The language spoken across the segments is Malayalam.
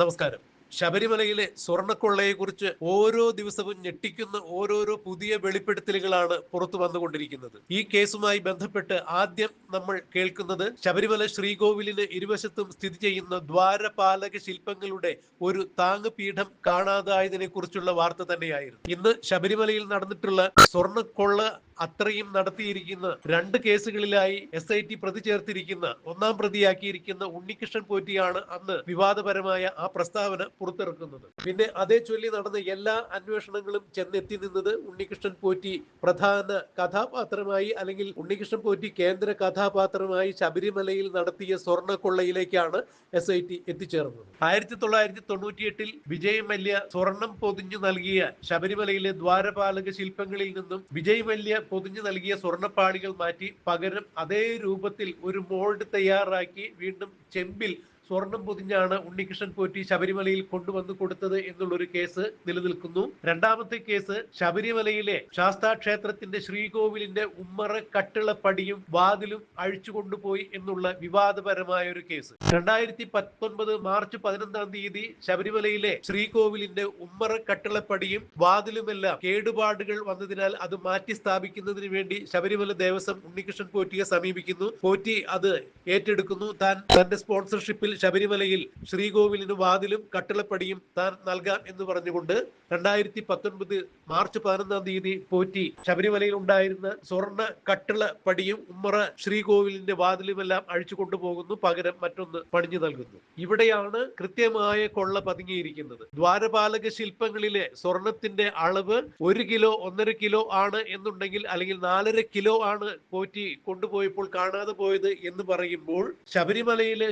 നമസ്കാരം. ശബരിമലയിലെ സ്വർണക്കൊള്ളയെക്കുറിച്ച് ഓരോ ദിവസവും ഞെട്ടിക്കുന്ന ഓരോരോ പുതിയ വെളിപ്പെടുത്തലുകളാണ് പുറത്തു വന്നുകൊണ്ടിരിക്കുന്നത്. ഈ കേസുമായി ബന്ധപ്പെട്ട് ആദ്യം നമ്മൾ കേൾക്കുന്നത് ശബരിമല ശ്രീകോവിലിന് ഇരുവശത്തും സ്ഥിതി ചെയ്യുന്ന ദ്വാരപാലക ശില്പങ്ങളുടെ ഒരു താങ്ങുപീഠം കാണാതായതിനെ കുറിച്ചുള്ള വാർത്ത തന്നെയായിരുന്നു. ഇന്ന് ശബരിമലയിൽ നടന്നിട്ടുള്ള സ്വർണക്കൊള്ള അത്രയും നടത്തിയിരിക്കുന്ന രണ്ട് കേസുകളിലായി എസ് ഐ ടി പ്രതി ചേർത്തിരിക്കുന്ന ഒന്നാം പ്രതിയാക്കിയിരിക്കുന്ന ഉണ്ണികൃഷ്ണൻ പോറ്റിയാണ് അന്ന് വിവാദപരമായ ആ പ്രസ്താവന പുറത്തിറക്കുന്നത്. പിന്നെ അതേ ചൊല്ലി നടന്ന എല്ലാ അന്വേഷണങ്ങളും ചെന്നെത്തി നിന്നത് ഉണ്ണികൃഷ്ണൻ പോറ്റി പ്രധാന കഥാപാത്രമായി അല്ലെങ്കിൽ ഉണ്ണികൃഷ്ണൻ പോറ്റി കേന്ദ്ര കഥാപാത്രമായി ശബരിമലയിൽ നടത്തിയ സ്വർണ കൊള്ളയിലേക്കാണ് എസ് ഐ ടി എത്തിച്ചേർന്നത്. ആയിരത്തി തൊള്ളായിരത്തി തൊണ്ണൂറ്റിയെട്ടിൽ വിജയ് മല്യ സ്വർണം പൊതിഞ്ഞു നൽകിയ ശബരിമലയിലെ ദ്വാരപാലക ശില്പങ്ങളിൽ നിന്നും വിജയ് മല്യ പൊതിഞ്ഞു നൽകിയ സ്വർണപ്പാളികൾ മാറ്റി പകരം അതേ രൂപത്തിൽ ഒരു മോൾഡ് തയ്യാറാക്കി വീണ്ടും ചെമ്പിൽ സ്വർണം പൊതിഞ്ഞാണ് ഉണ്ണികൃഷ്ണൻ പോറ്റി ശബരിമലയിൽ കൊണ്ടുവന്നു കൊടുത്തത് എന്നുള്ളൊരു കേസ് നിലനിൽക്കുന്നു. രണ്ടാമത്തെ കേസ് ശബരിമലയിലെ ശാസ്താ ക്ഷേത്രത്തിന്റെ ശ്രീകോവിലിന്റെ ഉമ്മറ കട്ടിളപ്പടിയും വാതിലും അഴിച്ചു കൊണ്ടുപോയി എന്നുള്ള വിവാദപരമായ ഒരു കേസ്. രണ്ടായിരത്തി പത്തൊൻപത് മാർച്ച് പതിനൊന്നാം തീയതി ശബരിമലയിലെ ശ്രീകോവിലിന്റെ ഉമ്മറ കട്ടിളപ്പടിയും വാതിലുമെല്ലാം കേടുപാടുകൾ വന്നതിനാൽ അത് മാറ്റി സ്ഥാപിക്കുന്നതിന് വേണ്ടി ശബരിമല ദേവസ്വം ഉണ്ണികൃഷ്ണൻ പോറ്റിയെ സമീപിക്കുന്നു. പോറ്റി അത് ഏറ്റെടുക്കുന്നു. താൻ തന്റെ സ്പോൺസർഷിപ്പിൽ ശബരിമലയിൽ ശ്രീകോവിലിന് വാതിലും കട്ടിളപ്പടിയും താൻ നൽകാം എന്ന് പറഞ്ഞുകൊണ്ട് രണ്ടായിരത്തി പത്തൊൻപത് മാർച്ച് പതിനൊന്നാം തീയതി പോറ്റി ശബരിമലയിൽ ഉണ്ടായിരുന്ന സ്വർണ കട്ടിളപ്പടിയും ഉമ്മറ ശ്രീകോവിലിന്റെ വാതിലുമെല്ലാം അഴിച്ചു കൊണ്ടുപോകുന്നു. പകരം മറ്റൊന്ന് പണിഞ്ഞു നൽകുന്നു. ഇവിടെയാണ് കൃത്യമായ കൊള്ള പതുങ്ങിയിരിക്കുന്നത്. ദ്വാരപാലക ശില്പങ്ങളിലെ സ്വർണത്തിന്റെ അളവ് ഒരു കിലോ ഒന്നര കിലോ ആണ് എന്നുണ്ടെങ്കിൽ അല്ലെങ്കിൽ നാലര കിലോ ആണ് പോറ്റി കൊണ്ടുപോയപ്പോൾ കാണാതെ പോയത് എന്ന് പറയുമ്പോൾ ശബരിമലയിലെ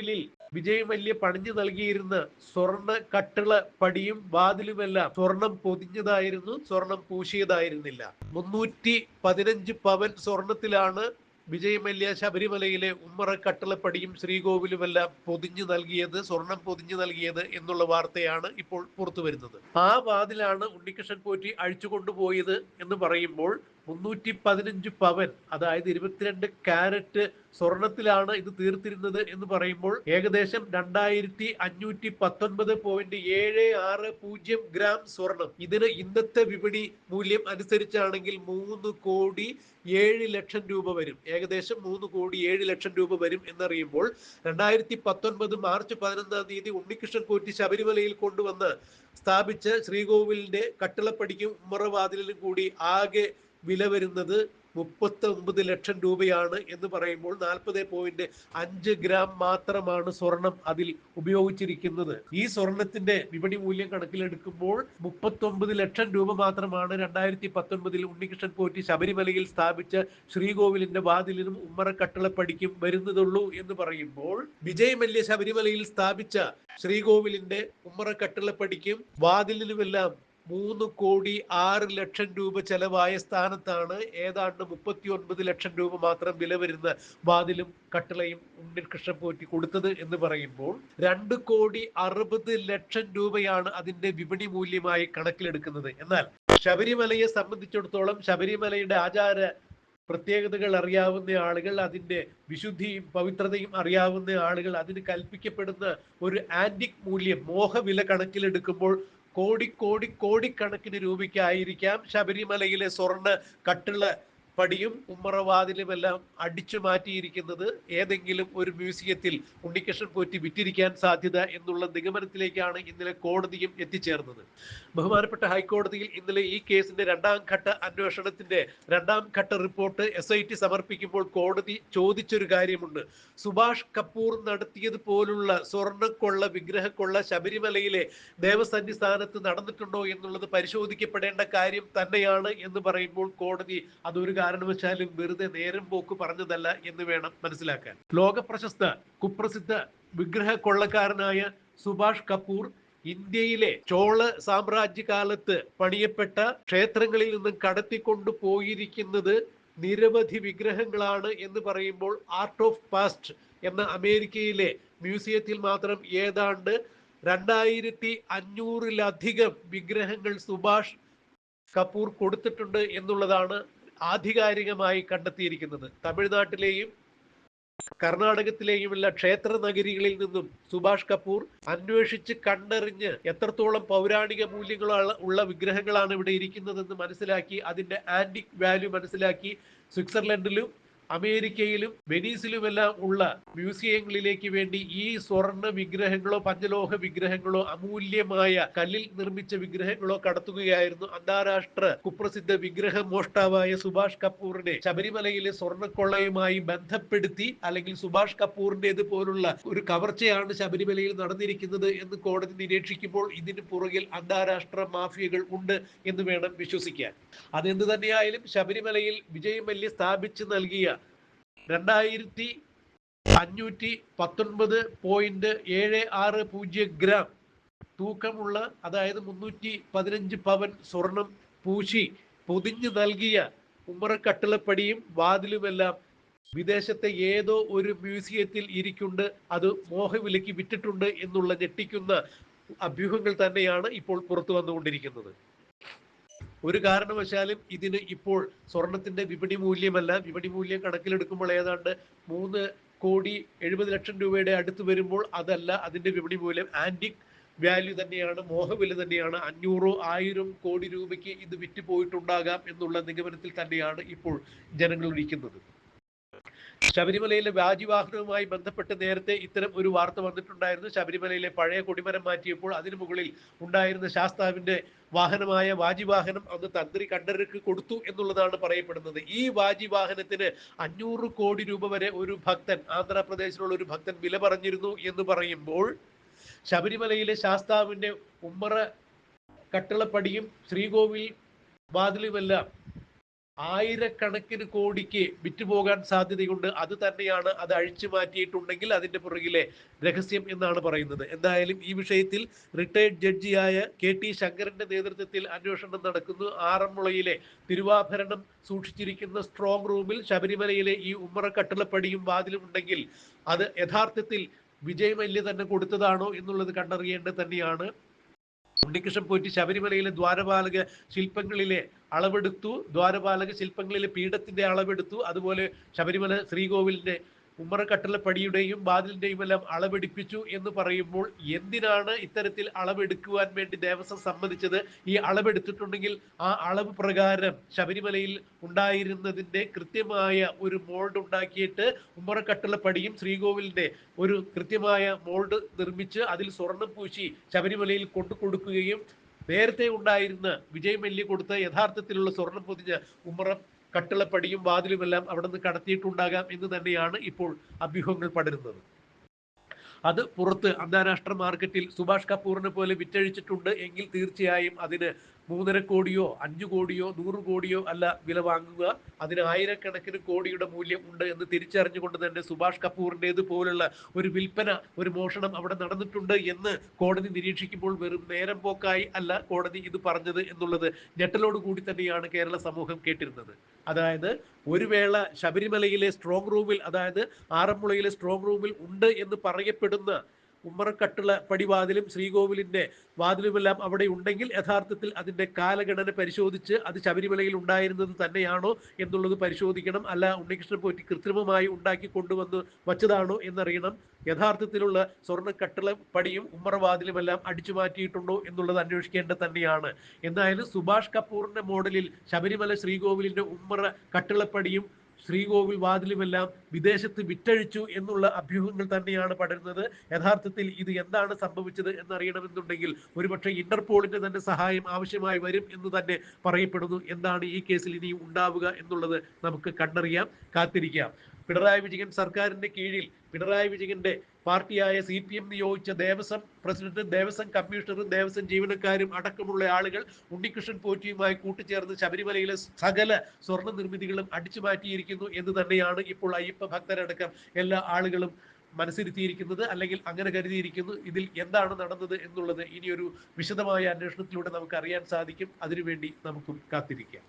ശ്രീകോവിലിൽ വലിയ പണിഞ്ഞു നൽകിയിരുന്ന സ്വർണ കട്ടിള പടിയും വാതിലുമെല്ലാം സ്വർണം പൊതിഞ്ഞതായിരുന്നു സ്വർണം പൂശിയതായിരുന്നില്ല. മുന്നൂറ്റി പതിനഞ്ച് പവൻ സ്വർണത്തിലാണ് വിജയ് മല്യ ശബരിമലയിലെ ഉമ്മറ കട്ടിളപ്പടിയും ശ്രീകോവിലുമെല്ലാം പൊതിഞ്ഞു നൽകിയത് സ്വർണം പൊതിഞ്ഞു നൽകിയത് എന്നുള്ള വാർത്തയാണ് ഇപ്പോൾ പുറത്തു വരുന്നത് ആ വാതിലാണ് ഉണ്ണികൃഷ്ണൻ പോറ്റി അഴിച്ചു കൊണ്ടുപോയത് എന്ന് പറയുമ്പോൾ മുന്നൂറ്റി പതിനഞ്ച് പവൻ അതായത് ഇരുപത്തിരണ്ട് കാരറ്റ് സ്വർണത്തിലാണ് ഇത് തീർത്തിരുന്നത് എന്ന് പറയുമ്പോൾ ഏകദേശം രണ്ടായിരത്തി അഞ്ഞൂറ്റി പത്തൊൻപത് പോയിന്റ് ഏഴ് ആറ് പൂജ്യം ഗ്രാം സ്വർണം. ഇതിന് ഇന്നത്തെ വിപണി മൂല്യം അനുസരിച്ചാണെങ്കിൽ മൂന്ന് കോടി ഏഴ് ലക്ഷം രൂപ വരും. ഏകദേശം മൂന്ന് കോടി ഏഴ് ലക്ഷം രൂപ വരും എന്നറിയുമ്പോൾ രണ്ടായിരത്തി പത്തൊൻപത് മാർച്ച് പതിനൊന്നാം തീയതി ഉണ്ണികൃഷ്ണൻ കോറ്റി ശബരിമലയിൽ കൊണ്ടുവന്ന് സ്ഥാപിച്ച ശ്രീകോവിലിന്റെ കട്ടിളപ്പടിക്കും ഉമ്മറവാതിലിനും കൂടി ആകെ വില വരുന്നത് മുപ്പത്തി ഒമ്പത് ലക്ഷം രൂപയാണ് എന്ന് പറയുമ്പോൾ നാൽപ്പത് പോയിന്റ് അഞ്ച് ഗ്രാം മാത്രമാണ് സ്വർണം അതിൽ ഉപയോഗിച്ചിരിക്കുന്നത്. ഈ സ്വർണത്തിന്റെ വിപണി മൂല്യം കണക്കിലെടുക്കുമ്പോൾ മുപ്പത്തി ലക്ഷം രൂപ മാത്രമാണ് രണ്ടായിരത്തി പത്തൊൻപതിൽ ഉണ്ണികൃഷ്ണൻ പോറ്റി ശബരിമലയിൽ സ്ഥാപിച്ച ശ്രീകോവിലിന്റെ വാതിലിനും ഉമ്മറ കട്ടിളപ്പടിക്കും വരുന്നതുള്ളൂ എന്ന് പറയുമ്പോൾ വിജയ് മല്യ ശബരിമലയിൽ സ്ഥാപിച്ച ശ്രീകോവിലിന്റെ ഉമ്മറ കട്ടിളപ്പടിക്കും വാതിലിനുമെല്ലാം മൂന്ന് കോടി ആറ് ലക്ഷം രൂപ ചെലവായ സ്ഥാനത്താണ് ഏതാണ്ട് മുപ്പത്തി ഒൻപത് ലക്ഷം രൂപ മാത്രം വില വരുന്ന വാതിലും കട്ടിളയും ഉണ്ണികൃഷ്ണൻ പോറ്റി കൊടുത്തത് എന്ന് പറയുമ്പോൾ രണ്ട് കോടി അറുപത് ലക്ഷം രൂപയാണ് അതിന്റെ വിപണി മൂല്യമായി കണക്കിലെടുക്കുന്നത്. എന്നാൽ ശബരിമലയെ സംബന്ധിച്ചിടത്തോളം ശബരിമലയുടെ ആചാര പ്രത്യേകതകൾ അറിയാവുന്ന ആളുകൾ അതിന്റെ വിശുദ്ധിയും പവിത്രതയും അറിയാവുന്ന ആളുകൾ അതിന് കൽപ്പിക്കപ്പെടുന്ന ഒരു ആന്റിക് മൂല്യം മോഹവില കണക്കിലെടുക്കുമ്പോൾ കോടി കോടി കോടിക്കണക്കിന് രൂപയ്ക്കായിരിക്കാം ശബരിമലയിലെ സ്വർണ കട്ടിള പടിയും ഉമ്മറവാതിലും എല്ലാം അടിച്ചു മാറ്റിയിരിക്കുന്നത് ഏതെങ്കിലും ഒരു മ്യൂസിയത്തിൽ ഉണ്ണികൃഷ്ണൻ പോറ്റി വിറ്റിരിക്കാൻ സാധ്യത എന്നുള്ള നിഗമനത്തിലേക്കാണ് ഇന്നലെ കോടതിയും എത്തിച്ചേർന്നത്. ബഹുമാനപ്പെട്ട ഹൈക്കോടതിയിൽ ഇന്നലെ ഈ കേസിന്റെ രണ്ടാം ഘട്ട അന്വേഷണത്തിന്റെ രണ്ടാം ഘട്ട റിപ്പോർട്ട് എസ് ഐ ടി സമർപ്പിക്കുമ്പോൾ കോടതി ചോദിച്ചൊരു കാര്യമുണ്ട്. സുഭാഷ് കപൂർ നടത്തിയതുപോലുള്ള സ്വർണക്കൊള്ള വിഗ്രഹക്കൊള്ള ശബരിമലയിലെ ദേവസന്നിധാനത്ത് നടന്നിട്ടുണ്ടോ എന്നുള്ളത് പരിശോധിക്കപ്പെടേണ്ട കാര്യം തന്നെയാണ് എന്ന് പറയുമ്പോൾ കോടതി അതൊരു കാരണവശാലും വെറുതെ നേരം പോക്ക് പറഞ്ഞതല്ല എന്ന് വേണം മനസ്സിലാക്കാൻ. ലോക പ്രശസ്ത കുപ്രസിദ്ധ വിഗ്രഹ കൊള്ളക്കാരനായ സുഭാഷ് കപൂർ ഇന്ത്യയിലെ ചോള സാമ്രാജ്യകാലത്ത് പണിയപ്പെട്ട ക്ഷേത്രങ്ങളിൽ നിന്നും കടത്തിക്കൊണ്ടു പോയിരിക്കുന്നത് നിരവധി വിഗ്രഹങ്ങളാണ് എന്ന് പറയുമ്പോൾ ആർട്ട് ഓഫ് പാസ്റ്റ് എന്ന അമേരിക്കയിലെ മ്യൂസിയത്തിൽ മാത്രം ഏതാണ്ട് രണ്ടായിരത്തി അഞ്ഞൂറിലധികം വിഗ്രഹങ്ങൾ സുഭാഷ് കപൂർ കൊടുത്തിട്ടുണ്ട് എന്നുള്ളതാണ് ആധികാരികമായി കണ്ടെത്തിയിരിക്കുന്നത്. തമിഴ്നാട്ടിലെയും കർണാടകത്തിലെയുമുള്ള ക്ഷേത്ര നഗരികളിൽ നിന്നും സുഭാഷ് കപൂർ അന്വേഷിച്ച് കണ്ടറിഞ്ഞ് എത്രത്തോളം പൗരാണിക മൂല്യങ്ങളുള്ള ഉള്ള വിഗ്രഹങ്ങളാണ് ഇവിടെ ഇരിക്കുന്നതെന്ന് മനസ്സിലാക്കി അതിന്റെ ആന്റിക് വാല്യൂ മനസ്സിലാക്കി സ്വിറ്റ്സർലൻഡിലും അമേരിക്കയിലും വെനീസിലുമെല്ലാം ഉള്ള മ്യൂസിയങ്ങളിലേക്ക് വേണ്ടി ഈ സ്വർണ വിഗ്രഹങ്ങളോ പഞ്ചലോഹ വിഗ്രഹങ്ങളോ അമൂല്യമായ കല്ലിൽ നിർമ്മിച്ച വിഗ്രഹങ്ങളോ കടത്തുകയായിരുന്നു അന്താരാഷ്ട്ര കുപ്രസിദ്ധ വിഗ്രഹ മോഷ്ടാവായ സുഭാഷ് കപൂറിനെ. ശബരിമലയിലെ സ്വർണക്കൊള്ളയുമായി ബന്ധപ്പെടുത്തി അല്ലെങ്കിൽ സുഭാഷ് കപൂറിന്റെത് പോലുള്ള ഒരു കവർച്ചയാണ് ശബരിമലയിൽ നടന്നിരിക്കുന്നത് എന്ന് കോടതി നിരീക്ഷിക്കുമ്പോൾ ഇതിന് പുറകിൽ അന്താരാഷ്ട്ര മാഫിയകൾ ഉണ്ട് എന്ന് വേണം വിശ്വസിക്കാൻ. അതെന്ത് തന്നെയായാലും ശബരിമലയിൽ വിജയ് മല്യ സ്ഥാപിച്ചു നൽകിയ രണ്ടായിരത്തി അഞ്ഞൂറ്റി പത്തൊൻപത് പോയിന്റ് ഏഴ് ആറ് പൂജ്യം ഗ്രാം തൂക്കമുള്ള അതായത് മുന്നൂറ്റി പതിനഞ്ച് പവൻ സ്വർണം പൂശി പൊതിഞ്ഞു നൽകിയ ഉമ്മറക്കട്ടിളപ്പടിയും വാതിലുമെല്ലാം വിദേശത്തെ ഏതോ ഒരു മ്യൂസിയത്തിൽ ഇരിക്കുണ്ട് അത് മോഹവിലയ്ക്ക് വിറ്റിട്ടുണ്ട് എന്നുള്ള ഞെട്ടിക്കുന്ന അഭ്യൂഹങ്ങൾ തന്നെയാണ് ഇപ്പോൾ പുറത്തു വന്നുകൊണ്ടിരിക്കുന്നത്. ഒരു കാരണവശാലും ഇതിന് ഇപ്പോൾ സ്വർണത്തിന്റെ വിപണി മൂല്യമല്ല. വിപണി മൂല്യം കണക്കിലെടുക്കുമ്പോൾ ഏതാണ്ട് മൂന്ന് കോടി എഴുപത് ലക്ഷം രൂപയുടെ അടുത്ത് വരുമ്പോൾ അതല്ല അതിന്റെ വിപണി മൂല്യം. ആന്റിക് വാല്യൂ തന്നെയാണ് മോഹവില തന്നെയാണ്. അഞ്ഞൂറോ ആയിരം കോടി രൂപയ്ക്ക് ഇത് വിറ്റ് പോയിട്ടുണ്ടാകാം എന്നുള്ള നിഗമനത്തിൽ തന്നെയാണ് ഇപ്പോൾ ജനങ്ങൾ ഇരിക്കുന്നത്. ശബരിമലയിലെ വ്യാജിവാഹനവുമായി ബന്ധപ്പെട്ട് നേരത്തെ ഇത്തരം ഒരു വാർത്ത വന്നിട്ടുണ്ടായിരുന്നു. ശബരിമലയിലെ പഴയ കൊടിമരം മാറ്റിയപ്പോൾ അതിനു മുകളിൽ ഉണ്ടായിരുന്ന ശാസ്താവിന്റെ വാഹനമായ വാജിവാഹനം അന്ന് തന്ത്രി കണ്ഠരക്ക് കൊടുത്തു എന്നുള്ളതാണ് പറയപ്പെടുന്നത്. ഈ വാജിവാഹനത്തിന് അഞ്ഞൂറ് കോടി രൂപ വരെ ഒരു ഭക്തൻ ആന്ധ്രാപ്രദേശിലുള്ള ഒരു ഭക്തൻ വില പറഞ്ഞിരുന്നു എന്ന് പറയുമ്പോൾ ശബരിമലയിലെ ശാസ്താവിന്റെ ഉമ്മറ കട്ടിളപ്പടിയും ശ്രീകോവിൽ വാതിലുമെല്ലാം ആയിരക്കണക്കിന് കോടിക്ക് വിറ്റുപോകാൻ സാധ്യതയുണ്ട്. അത് തന്നെയാണ് അത് അഴിച്ചു മാറ്റിയിട്ടുണ്ടെങ്കിൽ അതിന്റെ പുറകിലെ രഹസ്യം എന്നാണ് പറയുന്നത്. എന്തായാലും ഈ വിഷയത്തിൽ റിട്ടയർഡ് ജഡ്ജിയായ കെ ടി ശങ്കരന്റെ നേതൃത്വത്തിൽ അന്വേഷണം നടക്കുന്നു. ആറന്മുളയിലെ തിരുവാഭരണം സൂക്ഷിച്ചിരിക്കുന്ന സ്ട്രോങ് റൂമിൽ ശബരിമലയിലെ ഈ ഉമ്മറ കട്ടിളപ്പടിയും വാതിലും ഉണ്ടെങ്കിൽ അത് യഥാർത്ഥത്തിൽ വിജയ് മല്യ തന്നെ കൊടുത്തതാണോ എന്നുള്ളത് കണ്ടറിയേണ്ടത് തന്നെയാണ്. ഉണ്ണികൃഷ്ണൻ പോയിട്ട് ശബരിമലയിലെ ദ്വാരപാലക ശില്പങ്ങളിലെ അളവെടുത്തു. ദ്വാരപാലക ശില്പങ്ങളിലെ പീഠത്തിന്റെ അളവെടുത്തു. അതുപോലെ ശബരിമല ശ്രീകോവിലിന്റെ ഉമ്മറക്കട്ടളപ്പടിയുടെയും ബാതിലിന്റെയും എല്ലാം അളവെടുപ്പിച്ചു എന്ന് പറയുമ്പോൾ എന്തിനാണ് ഇത്തരത്തിൽ അളവെടുക്കുവാൻ വേണ്ടി ദേവസ്വം സമ്മതിച്ചത്? ഈ അളവെടുത്തിട്ടുണ്ടെങ്കിൽ ആ അളവ് പ്രകാരം ശബരിമലയിൽ ഉണ്ടായിരുന്നതിന്റെ കൃത്യമായ ഒരു മോൾഡ് ഉണ്ടാക്കിയിട്ട് ഉമ്മറക്കട്ടളപ്പടിയും ശ്രീകോവിലിന്റെ ഒരു കൃത്യമായ മോൾഡ് നിർമ്മിച്ച് അതിൽ സ്വർണം പൂശി ശബരിമലയിൽ കൊണ്ടു കൊടുക്കുകയും നേരത്തെ ഉണ്ടായിരുന്ന വിജയ് മല്യ കൊടുത്ത യഥാർത്ഥത്തിലുള്ള സ്വർണം പൊതിഞ്ഞ ഉമ്മറം കട്ടിളപ്പടിയും വാതിലുമെല്ലാം അവിടെ നിന്ന് കടത്തിയിട്ടുണ്ടാകാം എന്ന് തന്നെയാണ് ഇപ്പോൾ അഭ്യൂഹങ്ങൾ പടരുന്നത്. അത് പുറത്ത് അന്താരാഷ്ട്ര മാർക്കറ്റിൽ സുഭാഷ് കപൂറിനെ പോലെ വിറ്റഴിച്ചിട്ടുണ്ട് എങ്കിൽ തീർച്ചയായും അതിന് മൂന്നര കോടിയോ അഞ്ചു കോടിയോ നൂറ് കോടിയോ അല്ല വില വാങ്ങുക. അതിന് ആയിരക്കണക്കിന് കോടിയുടെ മൂല്യം ഉണ്ട് എന്ന് തിരിച്ചറിഞ്ഞുകൊണ്ട് തന്നെ സുഭാഷ് കപൂറിന്റെത് പോലുള്ള ഒരു വിൽപ്പന ഒരു മോഷണം അവിടെ നടന്നിട്ടുണ്ട് എന്ന് കോടതി നിരീക്ഷിക്കുമ്പോൾ വെറും നേരം പോക്കായി അല്ല കോടതി ഇത് പറഞ്ഞത് എന്നുള്ളത് ഞെട്ടലോട് കൂടി തന്നെയാണ് കേരള സമൂഹം കേട്ടിരുന്നത്. അതായത് ഒരു വേള ശബരിമലയിലെ സ്ട്രോങ് റൂമിൽ അതായത് ആറന്മുളയിലെ സ്ട്രോങ് റൂമിൽ ഉണ്ട് എന്ന് പറയപ്പെടുന്ന ഉമ്മറക്കട്ടുള്ള പടിവാതിലും ശ്രീകോവിലിന്റെ വാതിലുമെല്ലാം അവിടെ ഉണ്ടെങ്കിൽ യഥാർത്ഥത്തിൽ അതിന്റെ കാലഗണന പരിശോധിച്ച് അത് ശബരിമലയിൽ ഉണ്ടായിരുന്നത് തന്നെയാണോ എന്നുള്ളത് പരിശോധിക്കണം. അല്ല ഉണ്ണികൃഷ്ണൻ പോറ്റി കൃത്രിമമായി ഉണ്ടാക്കി കൊണ്ടുവന്ന് വച്ചതാണോ എന്നറിയണം. യഥാർത്ഥത്തിലുള്ള സ്വർണ കട്ടിള പടിയും ഉമ്മറവാതിലുമെല്ലാം അടിച്ചു മാറ്റിയിട്ടുണ്ടോ എന്നുള്ളത് അന്വേഷിക്കേണ്ടത് തന്നെയാണ്. എന്തായാലും സുഭാഷ് കപൂറിന്റെ മോഡലിൽ ശബരിമല ശ്രീകോവിലിന്റെ ഉമ്മറ കട്ടിളപ്പടിയും ശ്രീകോവിൽ വാതിലുമെല്ലാം വിദേശത്ത് വിറ്റഴിച്ചു എന്നുള്ള അഭ്യൂഹങ്ങൾ തന്നെയാണ് പടരുന്നത്. യഥാർത്ഥത്തിൽ ഇത് എന്താണ് സംഭവിച്ചത് എന്നറിയണമെന്നുണ്ടെങ്കിൽ ഒരുപക്ഷെ ഇന്റർപോളിന്റെ തന്നെ സഹായം ആവശ്യമായി വരും എന്ന് തന്നെ പറയപ്പെടുന്നു. എന്താണ് ഈ കേസിൽ ഇനിയും ഉണ്ടാവുക എന്നുള്ളത് നമുക്ക് കണ്ടറിയാം കാത്തിരിക്കാം. പിണറായി വിജയൻ സർക്കാരിന്റെ കീഴിൽ പിണറായി വിജയന്റെ പാർട്ടിയായ സി പി എം നിയോഗിച്ച ദേവസ്വം പ്രസിഡന്റും ദേവസ്വം കമ്മീഷണറും ദേവസ്വം ജീവനക്കാരും അടക്കമുള്ള ആളുകൾ ഉണ്ണികൃഷ്ണൻ പോറ്റിയുമായി കൂട്ടുചേർന്ന് ശബരിമലയിലെ സകല സ്വർണ നിർമ്മിതികളും അടിച്ചു മാറ്റിയിരിക്കുന്നു എന്ന് തന്നെയാണ് ഇപ്പോൾ അയ്യപ്പ ഭക്തരടക്കം എല്ലാ ആളുകളും മനസ്സിരുത്തിയിരിക്കുന്നത് അല്ലെങ്കിൽ അങ്ങനെ കരുതിയിരിക്കുന്നു. ഇതിൽ എന്താണ് നടന്നത് എന്നുള്ളത് ഇനിയൊരു വിശദമായ അന്വേഷണത്തിലൂടെ നമുക്ക് അറിയാൻ സാധിക്കും. അതിനുവേണ്ടി നമുക്കും കാത്തിരിക്കാം.